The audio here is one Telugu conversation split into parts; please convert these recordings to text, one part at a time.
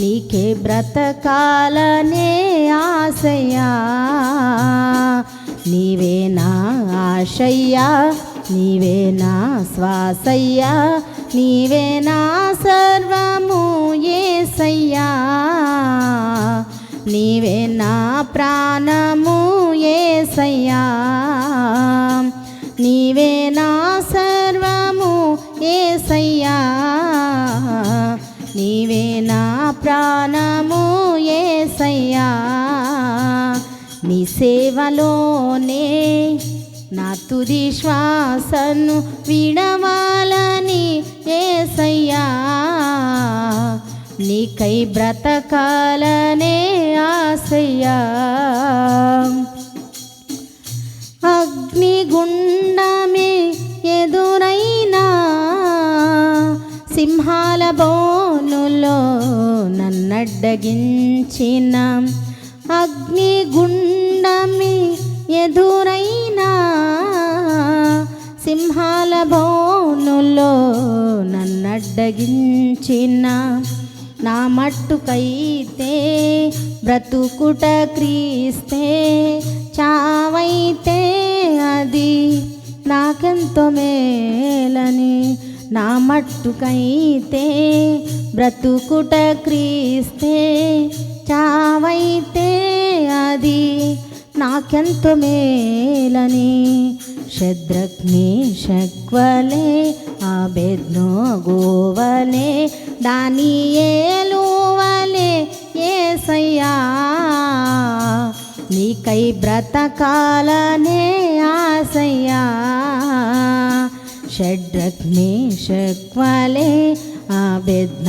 నీకే బ్రతకాలనే ఆశయ్యా నీవే నా ఆశయ్యా నీవే నా శ్వాసయ్యా నీవే నా సర్వము ఏసయ్యా. నీవే నా ప్రాణము ఏసయ్యా. నీవే నా ప్రాణము ఏసయ్యా. నీ సేవలోనే నా తుది శ్వాసను విడవాలని ఏసయ్యా. నీకై బ్రతకాలనే ఆశయ్యా. నడ్డగించిన అగ్నిగుండమే ఎదురైనా సింహాల బోనులో నన్నడ్డగించిన నా మట్టుకైతే బ్రతుకుట క్రీస్తే చావైతే అది నాకెంతో మేలని నా మట్టుకైతే బ్రతుకుట క్రీస్తే చావైతే అది నాకెంతో మేలని. శద్రగ్ని శక్వలే ఆబెద్నో గోవలే దాని ఏలువలే ఏసయ్యా. నీకై బ్రతకాలనే ఆసయ్యా షడ్రగ్ని శక్వలే ఆబెద్న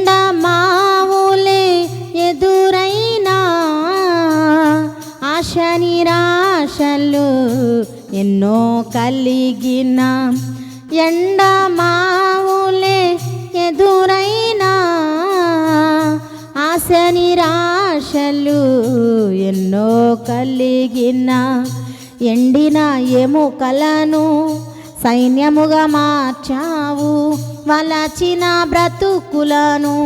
బాధలు ఎన్నో కలిగిన ఎండ మావులే ఎదురైనా ఆశ నిరాశలు ఎన్నో కలిగిన ఎండిన ఎముకలను సైన్యముగా మార్చావు వలచిన బ్రతుకులను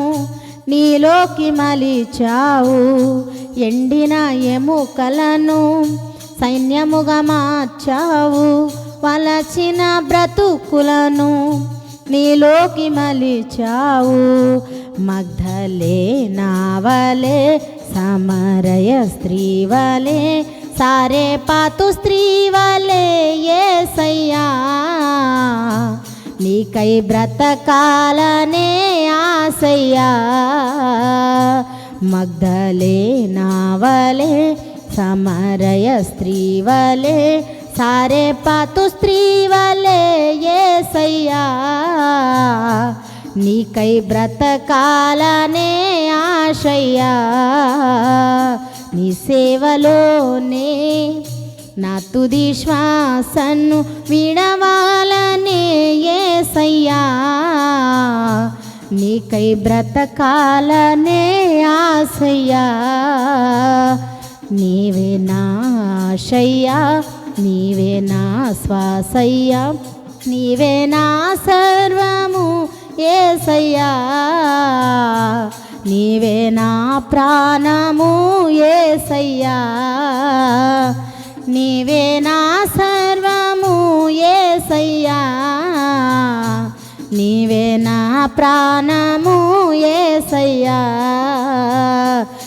నీలోకి మలిచావు. ఎండిన ఎముకలను సైన్యముగా మార్చావు వలచిన బ్రతుకులను నీలోకి మలిచావు. మగ్ధలే నావలే సమరయ స్త్రీవలే సారే పాతు స్త్రీవలే ఏసయ్యా. నీకై బ్రతకాలనే ఆసయ్యా మగ్ధలే నావలే సమరయ స్త్రీవలే సారే పాతు స్త్రీవలే ఏసయ్యా నీకై బ్రతకాలనే ఆశయ్యా నీ సేవలోనే నా తుది శ్వాసను విడవాలనే ఏసయ్యా నీకై బ్రతకాలనే ఆశయ్యా నీవే నా ఆశయ్యా నీవే నా శ్వాసయ్యా నీవే నా సర్వము ఏసయ్యా. నీవే నా ప్రాణము ఏసయ్యా. నీవే నా సర్వము ఏసయ్యా. నీవే నా ప్రాణము ఏసయ్యా.